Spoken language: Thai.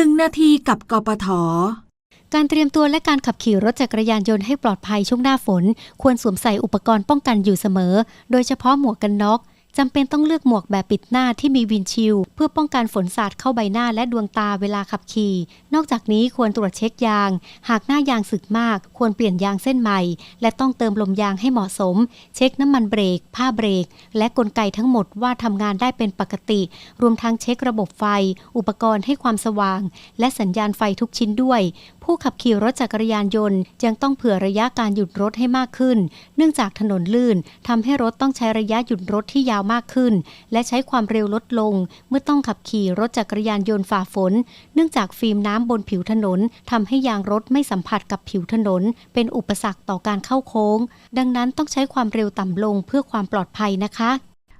หนึ่งนาทีกับกปท การเตรียมตัวและการขับขี่รถจักรยานยนต์ให้ปลอดภัยช่วงหน้าฝน ควรสวมใส่อุปกรณ์ป้องกันอยู่เสมอ โดยเฉพาะหมวกกันน็อก จำเป็นต้องเลือกหมวกแบบปิดหน้าที่มีวินชิลเพื่อป้องกันฝนสาดเข้าใบหน้าและดวงตาเวลาขับขี่ นอกจากนี้ควรตรวจเช็คยาง หากหน้ายางสึกมาก ควรเปลี่ยนยางเส้นใหม่ และต้องเติมลมยางให้เหมาะสม เช็คน้ำมันเบรก ผ้าเบรก และกลไกทั้งหมดว่าทำงานได้เป็นปกติ รวมทั้งเช็คระบบไฟ อุปกรณ์ให้ความสว่าง และสัญญาณไฟทุกชิ้นด้วย ผู้ขับขี่รถจักรยานยนต์ยังต้องเผื่อระยะการหยุดรถให้มากขึ้น เนื่องจากถนนลื่นทำให้รถต้องใช้ระยะหยุดรถที่ยาวมากขึ้น และใช้ความเร็วลดลง เมื่อต้องขับขี่รถจักรยานยนต์ฝ่าฝน เนื่องจากฟิล์มน้ำบนผิวถนนทำให้ยางรถไม่สัมผัสกับผิวถนน เป็นอุปสรรคต่อการเข้าโค้ง ดังนั้นต้องใช้ความเร็วต่ำลงเพื่อความปลอดภัยนะคะ